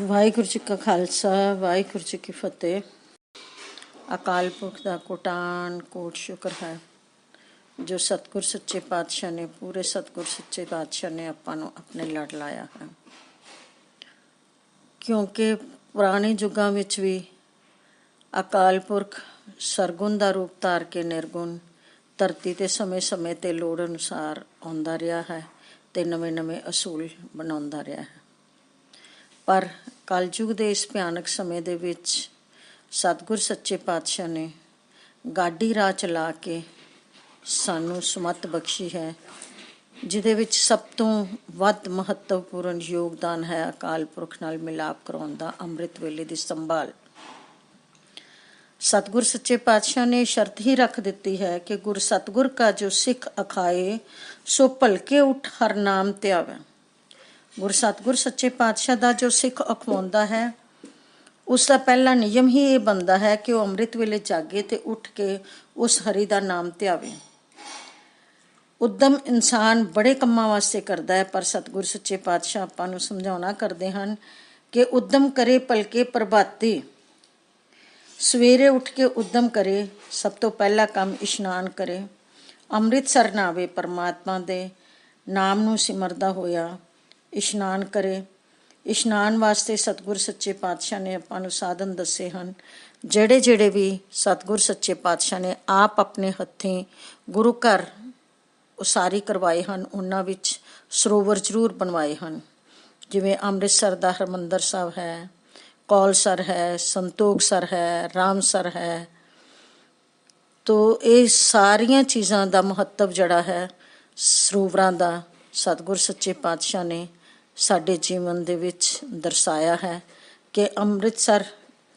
ਵਾਹਿਗੁਰੂ ਜੀ ਕਾ ਖਾਲਸਾ, ਵਾਹਿਗੁਰੂ ਜੀ ਕੀ ਫਤਿਹ। ਅਕਾਲ ਪੁਰਖ ਦਾ ਕੋਟਾਨ ਕੋਟ ਸ਼ੁਕਰ ਹੈ, ਜੋ ਸਤਿਗੁਰ ਸੱਚੇ ਪਾਤਸ਼ਾਹ ਨੇ, ਪੂਰੇ ਸਤਿਗੁਰ ਸੱਚੇ ਪਾਤਸ਼ਾਹ ਨੇ ਆਪਾਂ ਨੂੰ ਆਪਣੇ ਲੜ ਲਾਇਆ ਹੈ। ਕਿਉਂਕਿ ਪੁਰਾਣੇ ਯੁੱਗਾਂ ਵਿੱਚ ਵੀ ਅਕਾਲ ਪੁਰਖ ਸਰਗੁਣ ਦਾ ਰੂਪ ਧਾਰ ਕੇ ਨਿਰਗੁਣ, ਧਰਤੀ ਤੇ ਸਮੇਂ-ਸਮੇਂ ਤੇ ਲੋੜ ਅਨੁਸਾਰ ਆਉਂਦਾ ਰਿਹਾ ਹੈ ਤੇ ਨਵੇਂ-ਨਵੇਂ ਅਸੂਲ ਬਣਾਉਂਦਾ ਰਿਹਾ ਹੈ। ਪਰ ਕਲਯੁਗ ਦੇ ਇਸ ਭਿਆਨਕ ਸਮੇਂ ਦੇ ਵਿੱਚ ਸਤਿਗੁਰ ਸੱਚੇ ਪਾਤਸ਼ਾਹ ਨੇ ਗਾਡੀ ਰਾਹ ਚਲਾ ਕੇ ਸਾਨੂੰ ਸੁਮਤ ਬਖਸ਼ੀ ਹੈ, ਜਿਹਦੇ ਵਿੱਚ ਸਭ ਤੋਂ ਵੱਧ ਮਹੱਤਵਪੂਰਨ ਯੋਗਦਾਨ ਹੈ ਅਕਾਲ ਪੁਰਖ ਨਾਲ ਮਿਲਾਪ ਕਰਾਉਣ ਦਾ, ਅੰਮ੍ਰਿਤ ਵੇਲੇ ਦੀ ਸੰਭਾਲ। ਸਤਿਗੁਰ ਸੱਚੇ ਪਾਤਸ਼ਾਹ ਨੇ ਸ਼ਰਤ ਹੀ ਰੱਖ ਦਿੱਤੀ ਹੈ ਕਿ ਗੁਰ ਸਤਿਗੁਰ ਕਾ ਜੋ ਸਿੱਖ ਅਖਾਏ, ਸੋ ਭਲਕੇ ਉਠ ਹਰ ਨਾਮ ਤੇ ਆਵੇ। ਗੁਰ ਸਤਿਗੁਰ ਸੱਚੇ ਪਾਤਸ਼ਾਹ ਦਾ ਜੋ ਸਿੱਖ ਅਖਵਾਉਂਦਾ ਹੈ, ਉਸ ਦਾ ਪਹਿਲਾ ਨਿਯਮ ਹੀ ਇਹ ਬੰਦਾ ਹੈ ਕਿ ਉਹ ਅੰਮ੍ਰਿਤ ਵੇਲੇ ਜਾਗੇ ਤੇ ਉੱਠ ਕੇ ਉਸ ਹਰੀ ਦਾ ਨਾਮ ਧਿਆਵੇ। ਉਦਮ ਇਨਸਾਨ ਬੜੇ ਕੰਮਾਂ ਵਾਸਤੇ ਕਰਦਾ ਹੈ, ਪਰ ਸਤਿਗੁਰ ਸੱਚੇ ਪਾਤਸ਼ਾਹ ਆਪਾਂ ਨੂੰ ਸਮਝਾਉਣਾ ਕਰਦੇ ਹਨ ਕਿ ਉਦਮ ਕਰੇ ਪਲਕੇ ਪ੍ਰਭਾਤੀ। ਸਵੇਰੇ ਉੱਠ ਕੇ ਉਦਮ ਕਰੇ, ਸਭ ਤੋਂ ਪਹਿਲਾ ਕੰਮ ਇਸ਼ਨਾਨ ਕਰੇ। ਅੰਮ੍ਰਿਤਸਰ ਨਾਵੇ ਪਰਮਾਤਮਾ ਦੇ ਨਾਮ ਨੂੰ ਸਿਮਰਦਾ ਹੋਇਆ ਇਸ਼ਨਾਨ ਕਰੇ। ਇਸ਼ਨਾਨ ਵਾਸਤੇ ਸਤਿਗੁਰ ਸੱਚੇ ਪਾਤਸ਼ਾਹ ਨੇ ਆਪਾਂ ਨੂੰ ਸਾਧਨ ਦੱਸੇ ਹਨ। ਜਿਹੜੇ ਜਿਹੜੇ ਵੀ ਸਤਿਗੁਰ ਸੱਚੇ ਪਾਤਸ਼ਾਹ ਨੇ ਆਪ ਆਪਣੇ ਹੱਥੀਂ ਗੁਰੂ ਘਰ ਉਸਾਰੀ ਕਰਵਾਏ ਹਨ, ਉਹਨਾਂ ਵਿੱਚ ਸਰੋਵਰ ਜ਼ਰੂਰ ਬਣਵਾਏ ਹਨ। ਜਿਵੇਂ ਅੰਮ੍ਰਿਤਸਰ ਦਾ ਹਰਮੰਦਰ ਸਾਹਿਬ ਹੈ ਕੌਲ ਸਰ ਹੈ, ਸੰਤੋਖ ਸਰ ਹੈ, ਰਾਮ ਸਰ ਹੈ। ਤੋ ਇਹ ਸਾਰੀਆਂ ਚੀਜ਼ਾਂ ਦਾ ਮਹੱਤਵ ਜਿਹੜਾ ਹੈ, ਸਰੋਵਰਾਂ ਦਾ ਸਤਿਗੁਰ ਸੱਚੇ ਪਾਤਸ਼ਾਹ ਨੇ ਸਾਡੇ ਜੀਵਨ ਦੇ ਵਿੱਚ ਦਰਸਾਇਆ ਹੈ ਕਿ ਅੰਮ੍ਰਿਤਸਰ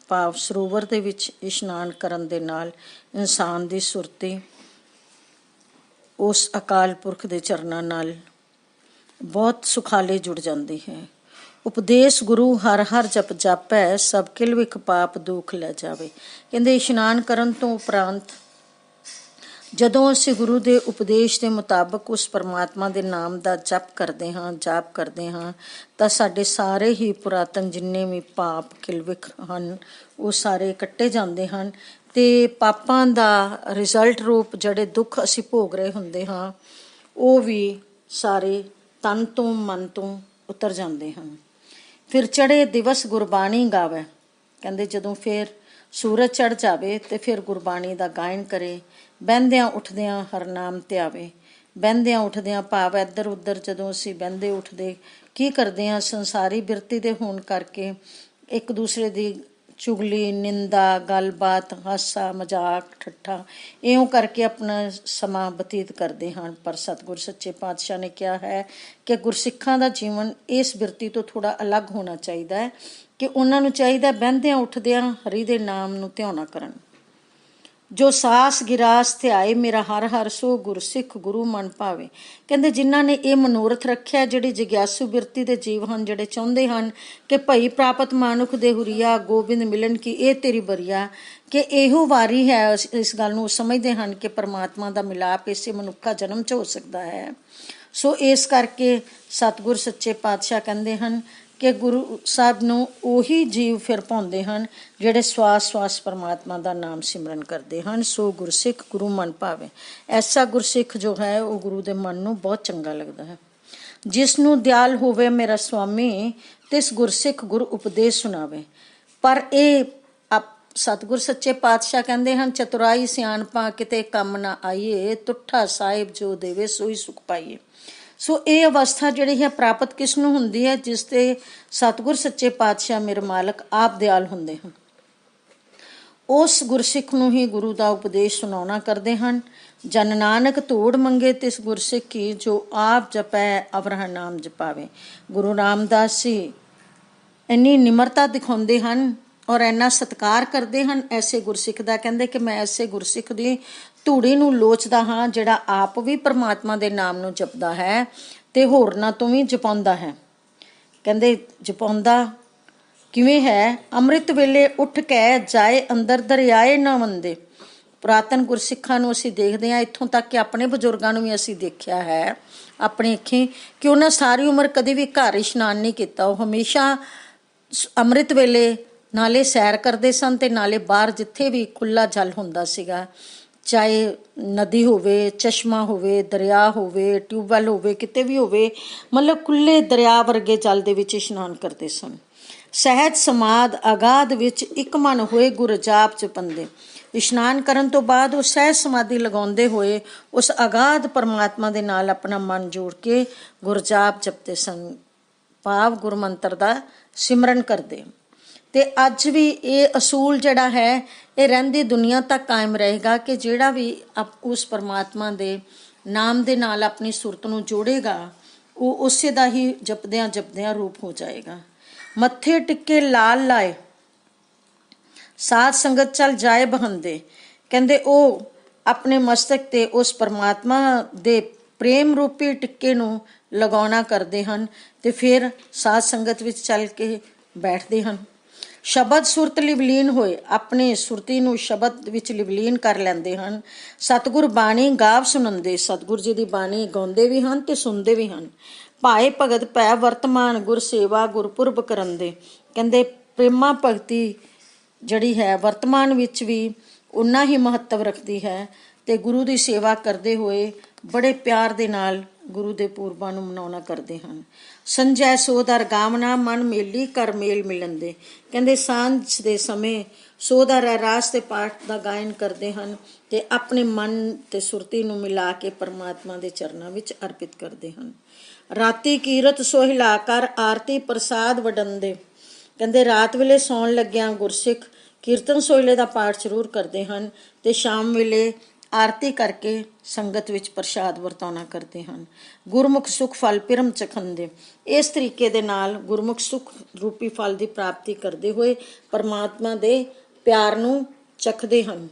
ਭਾਵ ਸਰੋਵਰ ਦੇ ਵਿੱਚ ਇਸ਼ਨਾਨ ਕਰਨ ਦੇ ਨਾਲ ਇਨਸਾਨ ਦੀ ਸੁਰਤੀ ਉਸ ਅਕਾਲ ਪੁਰਖ ਦੇ ਚਰਨਾਂ ਨਾਲ ਬਹੁਤ ਸੁਖਾਲੇ ਜੁੜ ਜਾਂਦੀ ਹੈ। ਉਪਦੇਸ਼ ਗੁਰੂ ਹਰ ਹਰ ਜਪ ਜਾਪੈ, ਸਭ ਕਿਲ ਵਿਖ ਪਾਪ ਦੁਖ ਲੈ ਜਾਵੇ। ਕਹਿੰਦੇ ਇਸ਼ਨਾਨ ਕਰਨ ਤੋਂ ਉਪਰੰਤ ਜਦੋਂ ਅਸੀਂ ਗੁਰੂ ਦੇ ਉਪਦੇਸ਼ ਦੇ ਮੁਤਾਬਕ ਉਸ ਪਰਮਾਤਮਾ ਦੇ ਨਾਮ ਦਾ ਜਪ ਕਰਦੇ ਹਾਂ, ਜਾਪ ਕਰਦੇ ਹਾਂ, ਤਾਂ ਸਾਡੇ ਸਾਰੇ ਹੀ ਪੁਰਾਤਨ ਜਿੰਨੇ ਵੀ ਪਾਪ ਕਿਲਵਿਕ ਹਨ, ਉਹ ਸਾਰੇ ਕੱਟੇ ਜਾਂਦੇ ਹਨ ਤੇ ਪਾਪਾਂ ਦਾ ਰਿਜ਼ਲਟ ਰੂਪ ਜਿਹੜੇ ਦੁੱਖ ਅਸੀਂ ਭੋਗ ਰਹੇ ਹੁੰਦੇ ਹਾਂ, ਉਹ ਵੀ ਸਾਰੇ ਤਨ ਤੋਂ ਮਨ ਤੋਂ ਉਤਰ ਜਾਂਦੇ ਹਨ। ਫਿਰ ਚੜੇ ਦਿਵਸ ਗੁਰਬਾਣੀ ਗਾਵੇ। ਕਹਿੰਦੇ ਜਦੋਂ ਫਿਰ ਸੂਰਜ ਚੜ ਜਾਵੇ ਤੇ ਫਿਰ ਗੁਰਬਾਣੀ ਦਾ ਗਾਇਨ ਕਰੇ, ਬਹਿੰਦਿਆਂ ਉੱਠਦਿਆਂ ਹਰਨਾਮ ਧਿਆਵੇ ਬਹਿੰਦਿਆਂ ਉੱਠਦਿਆਂ ਭਾਵ ਇੱਧਰ ਉੱਧਰ ਜਦੋਂ ਅਸੀਂ ਬਹਿੰਦੇ ਉੱਠਦੇ, ਕੀ ਕਰਦੇ ਆ ਸੰਸਾਰੀ ਬਿਰਤੀ ਦੇ ਹੋਣ ਕਰਕੇ ਇੱਕ ਦੂਸਰੇ ਦੀ ਚੁਗਲੀ, ਨਿੰਦਾ, ਗੱਲਬਾਤ, ਹਾਸਾ, ਮਜ਼ਾਕ, ਠੱਠਾ, ਇਉਂ ਕਰਕੇ ਆਪਣਾ ਸਮਾਂ ਬਤੀਤ ਕਰਦੇ ਹਨ। ਪਰ ਸਤਿਗੁਰ ਸੱਚੇ ਪਾਤਸ਼ਾਹ ਨੇ ਕਿਹਾ ਹੈ ਕਿ ਗੁਰਸਿੱਖਾਂ ਦਾ ਜੀਵਨ ਇਸ ਬਿਰਤੀ ਤੋਂ ਥੋੜਾ ਅਲੱਗ ਹੋਣਾ ਚਾਹੀਦਾ ਹੈ ਕਿ ਉਹਨਾਂ ਨੂੰ ਚਾਹੀਦਾ ਬਹਿੰਦਿਆਂ, ਉੱਠਦਿਆਂ ਹਰੀ ਦੇ ਨਾਮ ਨੂੰ ਧਿਆਉਣਾ ਕਰਨ। ਜੋ ਸਾਸ ਗਿਰਾਸ ਧਿਆਏ, ਮੇਰਾ ਹਰ ਹਰ ਸੋ ਗੁਰਸਿੱਖ ਗੁਰੂ ਮਨ ਭਾਵੇ। ਕਹਿੰਦੇ ਜਿਨ੍ਹਾਂ ਨੇ ਇਹ ਮਨੋਰਥ ਰੱਖਿਆ, ਜਿਹੜੀ ਜਿਗਿਆਸੂ ਬਿਰਤੀ ਦੇ ਜੀਵ ਹਨ, ਜਿਹੜੇ ਚਾਹੁੰਦੇ ਹਨ ਕਿ ਭਈ ਪ੍ਰਾਪਤ ਮਾਨੁਖ ਦੇ ਹੁਰੀਆ ਗੋਬਿੰਦ ਮਿਲਨ ਕੀ ਇਹ ਤੇਰੀ ਬਰੀਆ, ਕਿ ਇਹੋ ਵਾਰੀ ਹੈ ਇਸ ਗੱਲ ਨੂੰ ਸਮਝਦੇ ਹਨ ਕਿ ਪਰਮਾਤਮਾ ਦਾ ਮਿਲਾਪ ਇਸੇ ਮਨੁੱਖਾ ਜਨਮ ਚ ਹੋ ਸਕਦਾ ਹੈ। ਸੋ ਇਸ ਕਰਕੇ ਸਤਿਗੁਰ ਸੱਚੇ ਪਾਤਸ਼ਾਹ ਕਹਿੰਦੇ ਹਨ ਕਿ ਗੁਰੂ ਸਾਹਿਬ ਨੂੰ ਉਹੀ ਜੀਵ ਫਿਰ ਪਾਉਂਦੇ ਹਨ ਜਿਹੜੇ ਸਵਾਸ ਸਵਾਸ ਪਰਮਾਤਮਾ ਦਾ ਨਾਮ ਸਿਮਰਨ ਕਰਦੇ ਹਨ, ਸੋ ਗੁਰਸਿੱਖ ਗੁਰੂ ਮਨ ਭਾਵੇ। ਐਸਾ ਗੁਰਸਿੱਖ ਜੋ ਹੈ, ਉਹ ਗੁਰੂ ਦੇ ਮਨ ਨੂੰ ਬਹੁਤ ਚੰਗਾ ਲੱਗਦਾ ਹੈ। ਜਿਸ ਨੂੰ ਦਿਆਲ ਹੋਵੇ ਮੇਰਾ ਸੁਆਮੀ ਤਿਸ ਗੁਰਸਿੱਖ ਗੁਰ ਉਪਦੇਸ਼ ਸੁਣਾਵੇ। ਪਰ ਇਹ ਸਤਿਗੁਰ ਸੱਚੇ ਪਾਤਸ਼ਾਹ ਕਹਿੰਦੇ ਹਨ, ਚਤੁਰਾਈ ਸਿਆਣਪਾ ਕਿਤੇ ਕੰਮ ਨਾ ਆਈਏ, ਤੁੱਠਾ ਸਾਹਿਬ ਜੋ ਦੇਵੇ ਸੋਈ ਸੁਖ ਪਾਈਏ। ਸੋ ਇਹ ਅਵਸਥਾ ਜਿਹੜੀ ਹੈ ਪ੍ਰਾਪਤ ਕਿਸ ਨੂੰ ਹੁੰਦੀ ਹੈ, ਜਿਸ ਤੇ ਸਤਿਗੁਰ ਸੱਚੇ ਪਾਤਸ਼ਾਹ ਮੇਰੇ ਮਾਲਕ ਆਪ ਦਿਆਲ ਹੁੰਦੇ ਹਨ। ਉਸ ਗੁਰਸਿੱਖ ਨੂੰ ਹੀ ਗੁਰੂ ਦਾ ਉਪਦੇਸ਼ ਸੁਣਾਉਣਾ ਕਰਦੇ ਹਨ। ਜਨ ਨਾਨਕ ਧੂੜ ਮੰਗੇ ਤਿਸ ਗੁਰਸਿੱਖ ਕੀ, ਜੋ ਆਪ ਜਪੈ, ਅਵਰਹ ਨਾਮ ਜਪਾਵੇ। ਗੁਰੂ ਰਾਮਦਾਸ ਜੀ ਇੰਨੀ ਨਿਮਰਤਾ ਦਿਖਾਉਂਦੇ ਹਨ ਔਰ ਇੰਨਾ ਸਤਿਕਾਰ ਕਰਦੇ ਹਨ ਐਸੇ ਗੁਰਸਿੱਖ ਦਾ, ਕਹਿੰਦੇ ਕਿ ਮੈਂ ਐਸੇ ਗੁਰਸਿੱਖ ਦੀ ਧੂੜੀ ਨੂੰ ਲੋਚਦਾ ਹਾਂ ਜਿਹੜਾ ਆਪ ਵੀ ਪਰਮਾਤਮਾ ਦੇ ਨਾਮ ਨੂੰ ਜਪਦਾ ਹੈ ਤੇ ਹੋਰਨਾਂ ਤੋਂ ਵੀ ਜਪਾਉਂਦਾ ਹੈ। ਕਹਿੰਦੇ, ਜਪਾਉਂਦਾ ਕਿਵੇਂ ਹੈ? ਅੰਮ੍ਰਿਤ ਵੇਲੇ ਉੱਠ ਕੇ ਜਾਏ ਅੰਦਰ ਦਰਿਆਏ ਨਾ ਵੰਦੇ। ਪੁਰਾਤਨ ਗੁਰਸਿੱਖਾਂ ਨੂੰ ਅਸੀਂ ਦੇਖਦੇ ਹਾਂ, ਇੱਥੋਂ ਤੱਕ ਕਿ ਆਪਣੇ ਬਜ਼ੁਰਗਾਂ ਨੂੰ ਵੀ ਅਸੀਂ ਦੇਖਿਆ ਹੈ। ਆਪਣੀ ਅੱਖੀਂ, ਕਿ ਉਹਨਾਂ ਸਾਰੀ ਉਮਰ ਕਦੇ ਵੀ ਘਰ ਇਸ਼ਨਾਨ ਨਹੀਂ ਕੀਤਾ। ਉਹ ਹਮੇਸ਼ਾ ਅੰਮ੍ਰਿਤ ਵੇਲੇ ਨਾਲੇ ਸੈਰ ਕਰਦੇ ਸਨ ਤੇ ਨਾਲੇ ਬਾਹਰ ਜਿੱਥੇ ਵੀ ਖੁੱਲਾ ਜਲ ਹੁੰਦਾ ਸੀਗਾ, ਚਾਹੇ ਨਦੀ ਹੋਵੇ, ਚਸ਼ਮਾ ਹੋਵੇ, ਦਰਿਆ ਹੋਵੇ, ਟਿਊਬਵੈਲ ਹੋਵੇ, ਕਿਤੇ ਵੀ ਹੋਵੇ, ਮਤਲਬ ਖੁੱਲੇ ਦਰਿਆ ਵਰਗੇ ਜਲ ਦੇ ਵਿੱਚ ਇਸ਼ਨਾਨ ਕਰਦੇ ਸਨ। ਸਹਿਜ ਸਮਾਦ ਅਗਾਧ ਵਿੱਚ ਇੱਕ ਮਨ ਹੋਏ ਗੁਰਜਾਪ ਜਾਪ ਇਸ਼ਨਾਨ ਕਰਨ ਤੋਂ ਬਾਅਦ ਉਹ ਸਹਿਜ ਸਮਾਧੀ ਲਗਾਉਂਦੇ ਹੋਏ ਉਸ ਅਗਾਧ ਪਰਮਾਤਮਾ ਦੇ ਨਾਲ ਆਪਣਾ ਮਨ ਜੋੜ ਕੇ ਗੁਰਜਾਪ ਜਪਦੇ ਸਨ। ਭਾਵ ਗੁਰਮੰਤਰ ਦਾ ਸਿਮਰਨ ਕਰਦੇ। ਤੇ ਅੱਜ ਵੀ ਇਹ ਅਸੂਲ ਜਿਹੜਾ ਹੈ, ਇਹ ਰਹਿੰਦੀ ਦੁਨੀਆ ਤੱਕ ਕਾਇਮ ਰਹੇਗਾ ਕਿ ਜਿਹੜਾ ਵੀ ਆਪ- ਉਸ ਪਰਮਾਤਮਾ ਦੇ ਨਾਮ ਦੇ ਨਾਲ ਆਪਣੀ ਸੁਰਤ ਨੂੰ ਜੋੜੇਗਾ, ਉਹ ਉਸੇ ਦਾ ਹੀ ਜਪਦਿਆਂ ਜਪਦਿਆਂ ਰੂਪ ਹੋ ਜਾਏਗਾ। ਮੱਥੇ ਟਿੱਕੇ ਲਾਲ ਲਾਏ, ਸਾਧ ਸੰਗਤ ਚਲ ਜਾਏ ਬਹੰਦੇ। ਕਹਿੰਦੇ ਉਹ ਆਪਣੇ ਮਸਤਕ ਤੇ ਉਸ ਪਰਮਾਤਮਾ ਦੇ ਪ੍ਰੇਮ ਰੂਪੀ ਟਿੱਕੇ ਨੂੰ ਲਗਾਉਣਾ ਕਰਦੇ ਹਨ ਤੇ ਫਿਰ ਸਾਧ ਸੰਗਤ ਵਿੱਚ ਚੱਲ ਕੇ ਬੈਠਦੇ ਹਨ। ਸ਼ਬਦ ਸੁਰਤ ਲਿਵਲੀਨ ਹੋਏ, ਆਪਣੇ ਸੁਰਤੀ ਨੂੰ ਸ਼ਬਦ ਵਿੱਚ ਲਿਵਲੀਨ ਕਰ ਲੈਂਦੇ ਹਨ। ਸਤਿਗੁਰ ਬਾਣੀ ਗਾਵ ਸੁਣੰਦੇ, ਸਤਿਗੁਰ ਜੀ ਦੀ ਬਾਣੀ ਗਾਉਂਦੇ ਵੀ ਹਨ ਤੇ ਸੁਣਦੇ ਵੀ ਹਨ। ਭਾਏ ਭਗਤ ਪੈ ਵਰਤਮਾਨ ਗੁਰ ਸੇਵਾ ਗੁਰਪੁਰਬ ਕਰੰਦੇ। ਕਹਿੰਦੇ ਪ੍ਰੇਮਾ ਭਗਤੀ ਜਿਹੜੀ ਹੈ ਵਰਤਮਾਨ ਵਿੱਚ ਵੀ ਉਨਾ ਹੀ ਮਹੱਤਵ ਰੱਖਦੀ ਹੈ ਤੇ ਗੁਰੂ ਦੀ ਸੇਵਾ ਕਰਦੇ ਹੋਏ ਬੜੇ ਪਿਆਰ ਦੇ ਨਾਲ ਗੁਰੂ ਦੇ ਪੂਰਬਾਂ ਨੂੰ ਮਨਾਉਣਾ ਕਰਦੇ ਹਨ। ਸੰਜੈ ਸੋਦਰ ਗਾਮਨਾ ਮਨ ਮੇਲੀ ਕਰ ਮੇਲ ਮਿਲੰਦੇ। ਕਹਿੰਦੇ, ਸਾਂਝ ਦੇ ਸਮੇਂ ਸੋਦਰ ਰਾਸ ਤੇ ਪਾਠ ਦਾ ਗਾਇਨ ਕਰਦੇ ਹਨ ਤੇ ਆਪਣੇ ਮਨ ਤੇ ਸੁਰਤੀ ਨੂੰ ਮਿਲਾ ਕੇ ਪਰਮਾਤਮਾ ਦੇ ਚਰਨਾਂ ਵਿੱਚ ਅਰਪਿਤ ਕਰਦੇ ਹਨ। ਰਾਤੀ ਕੀਰਤ ਸੋਹਿਲਾ ਕਰ, ਆਰਤੀ ਪ੍ਰਸਾਦ ਵਡੰਦੇ। ਕਹਿੰਦੇ, ਰਾਤ ਵੇਲੇ ਸੌਣ ਲੱਗਿਆਂ ਗੁਰਸਿੱਖ ਕੀਰਤਨ ਸੋਹਿਲੇ ਦਾ ਪਾਠ ਜ਼ਰੂਰ ਕਰਦੇ ਹਨ ਤੇ ਸ਼ਾਮ ਵੇਲੇ ਆਰਤੀ ਕਰਕੇ ਸੰਗਤ ਵਿੱਚ ਪ੍ਰਸ਼ਾਦ ਵਰਤਾਉਣਾ ਕਰਦੇ ਹਨ। ਗੁਰਮੁਖ ਸੁਖ ਫਲ ਪਿਰਮ ਚਖੰਦੇ ਇਸ ਤਰੀਕੇ ਦੇ ਨਾਲ ਗੁਰਮੁਖ ਸੁਖ ਰੂਪੀ ਫਲ ਦੀ ਪ੍ਰਾਪਤੀ ਕਰਦੇ ਹੋਏ ਪਰਮਾਤਮਾ ਦੇ ਪਿਆਰ ਨੂੰ ਚਖਦੇ ਹਨ।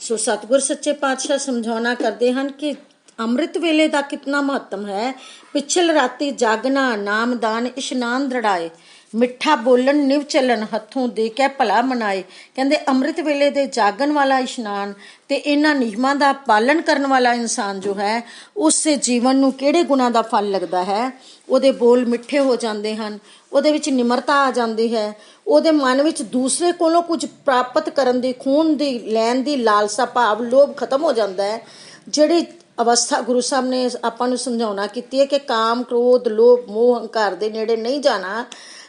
ਸੋ ਸਤਿਗੁਰ ਸੱਚੇ ਪਾਤਸ਼ਾਹ ਸਮਝਾਉਣਾ ਕਰਦੇ ਹਨ ਕਿ ਅੰਮ੍ਰਿਤ ਵੇਲੇ ਦਾ ਕਿੰਨਾ ਮਹੱਤਮ ਹੈ। ਪਿਛਲ ਰਾਤੀ ਜਾਗਣਾ ਨਾਮਦਾਨ ਇਸ਼ਨਾਨ ਦੜਾਏ। ਮਿੱਠਾ ਬੋਲਣ, ਨਿਵ ਚੱਲਣ ਹੱਥੋਂ ਦੇ ਕੇ ਭਲਾ ਮਨਾਏ। ਕਹਿੰਦੇ, ਅੰਮ੍ਰਿਤ ਵੇਲੇ ਦੇ ਜਾਗਣ ਵਾਲਾ ਇਸ਼ਨਾਨ ਤੇ ਇਹਨਾਂ ਨਿਯਮਾਂ ਦਾ ਪਾਲਣ ਕਰਨ ਵਾਲਾ ਇਨਸਾਨ ਜੋ ਹੈ ਉਸਦੇ ਜੀਵਨ ਨੂੰ ਕਿਹੜੇ ਗੁਣਾਂ ਦਾ ਫਲ ਲੱਗਦਾ ਹੈ? ਉਹਦੇ ਬੋਲ ਮਿੱਠੇ ਹੋ ਜਾਂਦੇ ਹਨ, ਉਹਦੇ ਵਿੱਚ ਨਿਮਰਤਾ ਆ ਜਾਂਦੀ ਹੈ, ਉਹਦੇ ਮਨ ਵਿੱਚ ਦੂਸਰੇ ਕੋਲੋਂ ਕੁਝ ਪ੍ਰਾਪਤ ਕਰਨ ਦੀ, ਖੂਨ ਦੀ, ਲੈਣ ਦੀ ਲਾਲਸਾ, ਭਾਵ, ਲੋਭ ਖਤਮ ਹੋ ਜਾਂਦਾ ਹੈ। ਜਿਹੜੀ ਅਵਸਥਾ ਗੁਰੂ ਸਾਹਿਬ ਨੇ ਆਪਾਂ ਨੂੰ ਸਮਝਾਉਣਾ ਕੀਤੀ ਹੈ ਕਿ ਕਾਮ, ਕ੍ਰੋਧ, ਲੋਭ, ਮੋਹ, ਹੰਕਾਰ ਦੇ ਨੇੜੇ ਨਹੀਂ ਜਾਣਾ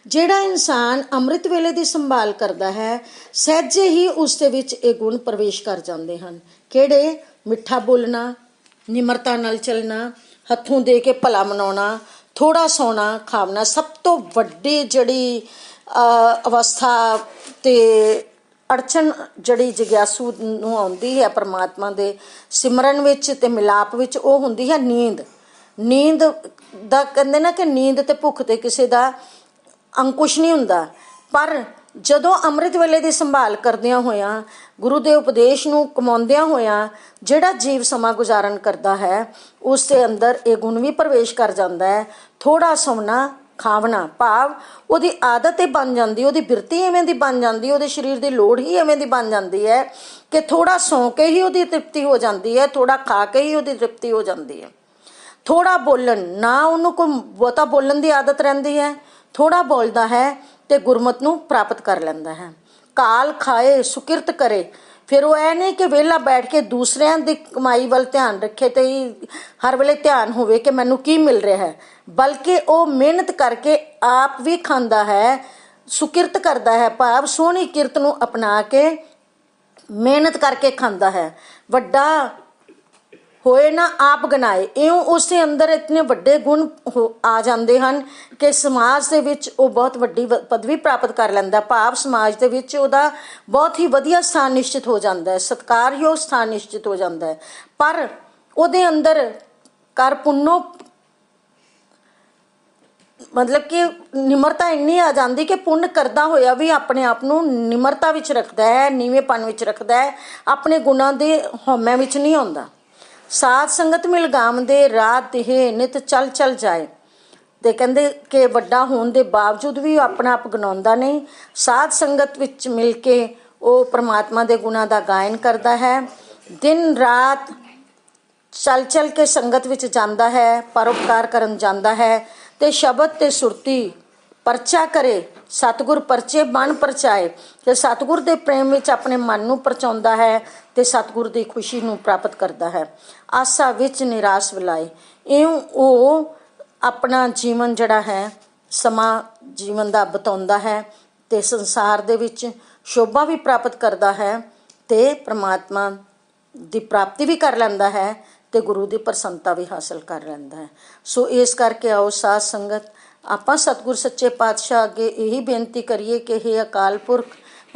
ਜਿਹੜਾ ਇਨਸਾਨ ਅੰਮ੍ਰਿਤ ਵੇਲੇ ਦੀ ਸੰਭਾਲ ਕਰਦਾ ਹੈ, ਸਹਿਜੇ ਹੀ ਉਸ ਦੇ ਵਿੱਚ ਇਹ ਗੁਣ ਪ੍ਰਵੇਸ਼ ਕਰ ਜਾਂਦੇ ਹਨ। ਕਿਹੜੇ? ਮਿੱਠਾ ਬੋਲਣਾ, ਨਿਮਰਤਾ ਨਾਲ ਚੱਲਣਾ, ਹੱਥੋਂ ਦੇ ਕੇ ਭਲਾ ਮਨਾਉਣਾ ਥੋੜਾ ਸੌਣਾ, ਖਾਵਣਾ, ਸਭ ਤੋਂ ਵੱਡੀ ਜਿਹੜੀ ਅਵਸਥਾ ਤੇ ਅੜਚਨ ਜਿਹੜੀ ਜਗਿਆਸੂ ਨੂੰ ਆਉਂਦੀ ਹੈ ਪਰਮਾਤਮਾ ਦੇ ਸਿਮਰਨ ਵਿੱਚ ਤੇ ਮਿਲਾਪ ਵਿੱਚ, ਉਹ ਹੁੰਦੀ ਹੈ ਨੀਂਦ। ਨੀਂਦ ਦਾ, ਕਹਿੰਦੇ ਨਾ ਕਿ ਨੀਂਦ ਤੇ ਭੁੱਖ ਤੇ ਕਿਸੇ ਦਾ ਅੰਕੁਸ਼ ਨਹੀਂ ਹੁੰਦਾ। ਪਰ ਜਦੋਂ ਅੰਮ੍ਰਿਤ ਵੇਲੇ ਦੀ ਸੰਭਾਲ ਕਰਦਿਆਂ ਹੋਇਆਂ, ਗੁਰੂ ਦੇ ਉਪਦੇਸ਼ ਨੂੰ ਕਮਾਉਂਦਿਆਂ ਹੋਇਆਂ ਜਿਹੜਾ ਜੀਵ ਸਮਾਂ ਗੁਜ਼ਾਰਨ ਕਰਦਾ ਹੈ, ਉਸ ਦੇ ਅੰਦਰ ਇਹ ਗੁਣ ਵੀ ਪ੍ਰਵੇਸ਼ ਕਰ ਜਾਂਦਾ ਹੈ। ਥੋੜਾ ਸੌਣਾ ਖਾਵਣਾ, ਭਾਵ, ਉਹਦੀ ਆਦਤ ਹੀ ਬਣ ਜਾਂਦੀ, ਉਹਦੀ ਬਿਰਤੀ ਐਵੇਂ ਦੀ ਬਣ ਜਾਂਦੀ, ਉਹਦੇ ਸਰੀਰ ਦੀ ਲੋੜ ਹੀ ਐਵੇਂ ਦੀ ਬਣ ਜਾਂਦੀ ਹੈ ਕਿ ਥੋੜਾ ਸੌਂ ਕੇ ਹੀ ਉਹਦੀ ਤ੍ਰਿਪਤੀ ਹੋ ਜਾਂਦੀ ਹੈ ਥੋੜਾ ਖਾ ਕੇ ਹੀ ਉਹਦੀ ਤ੍ਰਿਪਤੀ ਹੋ ਜਾਂਦੀ ਹੈ। ਥੋੜਾ ਬੋਲਣ, ਨਾ ਉਹਨੂੰ ਕੋਈ ਬਹੁਤਾ ਬੋਲਣ ਦੀ ਆਦਤ ਰਹਿੰਦੀ ਹੈ ਥੋੜਾ ਬੋਲਦਾ ਹੈ ਤੇ ਗੁਰਮਤ ਨੂੰ ਪ੍ਰਾਪਤ ਕਰ ਲੈਂਦਾ ਹੈ। ਕਾਲ ਖਾਏ, ਸੁਕਿਰਤ ਕਰੇ। ਫਿਰ ਉਹ ਐ ਨਹੀਂ ਕਿ ਵਿਹਲਾ ਬੈਠ ਕੇ ਦੂਸਰਿਆਂ ਦੀ ਕਮਾਈ ਵੱਲ ਧਿਆਨ ਰੱਖੇ ਤੇ ਹਰ ਵੇਲੇ ਧਿਆਨ ਹੋਵੇ ਕਿ ਮੈਨੂੰ ਕੀ ਮਿਲ ਰਿਹਾ ਹੈ। ਬਲਕਿ ਉਹ ਮਿਹਨਤ ਕਰਕੇ ਆਪ ਵੀ ਖਾਂਦਾ ਹੈ, ਸੁਕਿਰਤ ਕਰਦਾ ਹੈ। ਭਾਵ ਸੋਹਣੀ ਕਿਰਤ ਨੂੰ ਅਪਣਾ ਕੇ ਮਿਹਨਤ ਕਰਕੇ ਖਾਂਦਾ ਹੈ। ਵੱਡਾ ਹੋਏ ਨਾ ਆਪ ਗਨਾਏ। ਇਉਂ ਉਸ ਦੇ ਅੰਦਰ ਇਤਨੇ ਵੱਡੇ ਗੁਣ ਹੋ- ਆ ਜਾਂਦੇ ਹਨ ਕਿ ਸਮਾਜ ਦੇ ਵਿੱਚ ਉਹ ਬਹੁਤ ਵੱਡੀ ਵ- ਪਦਵੀ ਪ੍ਰਾਪਤ ਕਰ ਲੈਂਦਾ। ਭਾਵ ਸਮਾਜ ਦੇ ਵਿੱਚ ਉਹਦਾ ਬਹੁਤ ਹੀ ਵਧੀਆ ਸਥਾਨ ਨਿਸ਼ਚਿਤ ਹੋ ਜਾਂਦਾ ਹੈ। ਸਤਕਾਰਯੋਗ ਸਥਾਨ ਨਿਸ਼ਚਿਤ ਹੋ ਜਾਂਦਾ ਹੈ। ਪਰ ਉਹਦੇ ਅੰਦਰ ਕਰ ਪੁੰਨੋ ਮਤਲਬ ਕਿ ਨਿਮਰਤਾ ਇੰਨੀ ਆ ਜਾਂਦੀ ਕਿ ਪੁੰਨ ਕਰਦਾ ਹੋਇਆ ਵੀ ਆਪਣੇ ਆਪ ਨੂੰ ਨਿਮਰਤਾ ਵਿੱਚ ਰੱਖਦਾ ਹੈ, ਨੀਵੇਂਪਨ ਵਿੱਚ ਰੱਖਦਾ ਹੈ। ਆਪਣੇ ਗੁਣਾਂ ਦੇ ਹਉਮੈ ਵਿੱਚ ਨਹੀਂ ਆਉਂਦਾ। ਸਾਧ ਸੰਗਤ ਮਿਲ ਗਾਮ ਦੇ ਰਾਤ ਇਹ ਨਿਤ ਚਲ ਚਲ ਜਾਏ। ਤੇ ਕਹਿੰਦੇ ਕਿ ਵੱਡਾ ਹੋਣ ਦੇ ਬਾਵਜੂਦ ਵੀ ਉਹ ਆਪਣਾ ਆਪ ਗਨਾਉਂਦਾ ਨਹੀਂ। ਸਾਧ ਸੰਗਤ ਵਿੱਚ ਮਿਲ ਕੇ ਉਹ ਪ੍ਰਮਾਤਮਾ ਦੇ ਗੁਣਾਂ ਦਾ ਗਾਇਨ ਕਰਦਾ ਹੈ। ਦਿਨ ਰਾਤ ਚਲ ਚਲ ਕੇ ਸੰਗਤ ਵਿੱਚ ਜਾਂਦਾ ਹੈ, ਪਰਉਪਕਾਰ ਕਰਨ ਜਾਂਦਾ ਹੈ ਤੇ ਸ਼ਬਦ ਤੇ ਸੁਰਤੀ ਪਰਚਾ ਕਰੇ, ਸਤਿਗੁਰ ਪਰਚੇ ਬਣ ਪਰਚਾਏ ਤੇ ਸਤਿਗੁਰ ਦੇ ਪ੍ਰੇਮ ਵਿੱਚ ਆਪਣੇ ਮਨ ਨੂੰ ਪਰਚਾਉਂਦਾ ਹੈ। ਤੇ ਸਤਿਗੁਰ ਦੀ ਖੁਸ਼ੀ ਨੂੰ ਪ੍ਰਾਪਤ ਕਰਦਾ ਹੈ। ਆਸਾ ਵਿੱਚ ਨਿਰਾਸ਼ ਵਿਲਾਏ ਇਉਂ ਉਹ ਆਪਣਾ ਜੀਵਨ ਜਿਹੜਾ ਹੈ, ਸਮਾਂ ਜੀਵਨ ਦਾ ਬਤਾਉਂਦਾ ਹੈ ਤੇ ਸੰਸਾਰ ਦੇ ਵਿੱਚ ਸ਼ੋਭਾ ਵੀ ਪ੍ਰਾਪਤ ਕਰਦਾ ਹੈ ਤੇ ਪ੍ਰਮਾਤਮਾ ਦੀ ਪ੍ਰਾਪਤੀ ਵੀ ਕਰ ਲੈਂਦਾ ਹੈ ਤੇ ਗੁਰੂ ਦੀ ਪ੍ਰਸੰਨਤਾ ਵੀ ਹਾਸਲ ਕਰ ਲੈਂਦਾ ਹੈ। ਸੋ ਇਸ ਕਰਕੇ ਆਓ ਸਾਧ ਸੰਗਤ, ਆਪਾਂ ਸਤਿਗੁਰ ਸੱਚੇ ਪਾਤਸ਼ਾਹ ਅੱਗੇ ਇਹੀ ਬੇਨਤੀ ਕਰੀਏ ਕਿ हे ਅਕਾਲ ਪੁਰਖ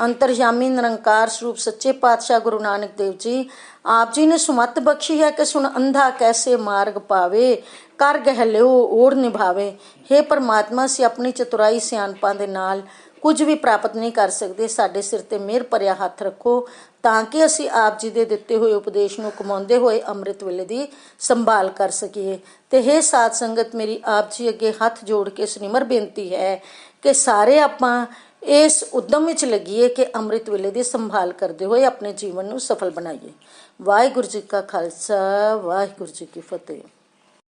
ਅੰਤਰਯਾਮੀ ਨਿਰੰਕਾਰ ਸਰੂਪ ਸੱਚੇ ਪਾਤਸ਼ਾਹ ਗੁਰੂ ਨਾਨਕ ਦੇਵ ਜੀ, ਆਪ ਜੀ ਨੇ ਸੁਮਤ ਬਖਸ਼ੀ ਹੈ ਕਿ ਸੁਣ ਅੰਧਾ ਕੈਸੇ ਮਾਰਗ ਪਾਵੇ ਕਰ ਗਹਿਲਿਓ ਔਰ ਨਿਭਾਵੇ। हे ਪਰਮਾਤਮਾ, ਅਸੀਂ ਆਪਣੀ ਚਤੁਰਾਈ ਸਿਆਣਪਾਂ ਦੇ ਨਾਲ ਕੁਝ ਵੀ ਪ੍ਰਾਪਤ ਨਹੀਂ ਕਰ ਸਕਦੇ, ਸਾਡੇ ਸਿਰ ਤੇ ਮਿਹਰ ਭਰਿਆ ਹੱਥ ਰੱਖੋ, ਤਾਂ ਕਿ ਅਸੀਂ ਆਪ ਜੀ ਦੇ ਦਿੱਤੇ ਹੋਏ ਉਪਦੇਸ਼ ਨੂੰ ਕਮਾਉਂਦੇ ਹੋਏ ਅੰਮ੍ਰਿਤ ਵੇਲੇ ਦੀ ਸੰਭਾਲ ਕਰ ਸਕੀਏ। ਤੇ हे ਸਾਧ ਸੰਗਤ, ਮੇਰੀ ਆਪ ਜੀ ਅੱਗੇ ਹੱਥ ਜੋੜ ਕੇ ਸੁਨਿਮਰ ਬੇਨਤੀ ਹੈ ਕਿ ਸਾਰੇ ਆਪਾਂ ਇਸ ਉਦਮ ਵਿੱਚ ਲੱਗੀਏ ਕਿ ਅੰਮ੍ਰਿਤ ਵੇਲੇ ਦੀ ਸੰਭਾਲ ਕਰਦੇ ਹੋਏ ਆਪਣੇ ਜੀਵਨ ਨੂੰ ਸਫਲ ਬਣਾਈਏ। ਵਾਹਿਗੁਰੂ ਜੀ ਕਾ ਖਾਲਸਾ, ਵਾਹਿਗੁਰੂ ਜੀ ਕੀ ਫਤਿਹ।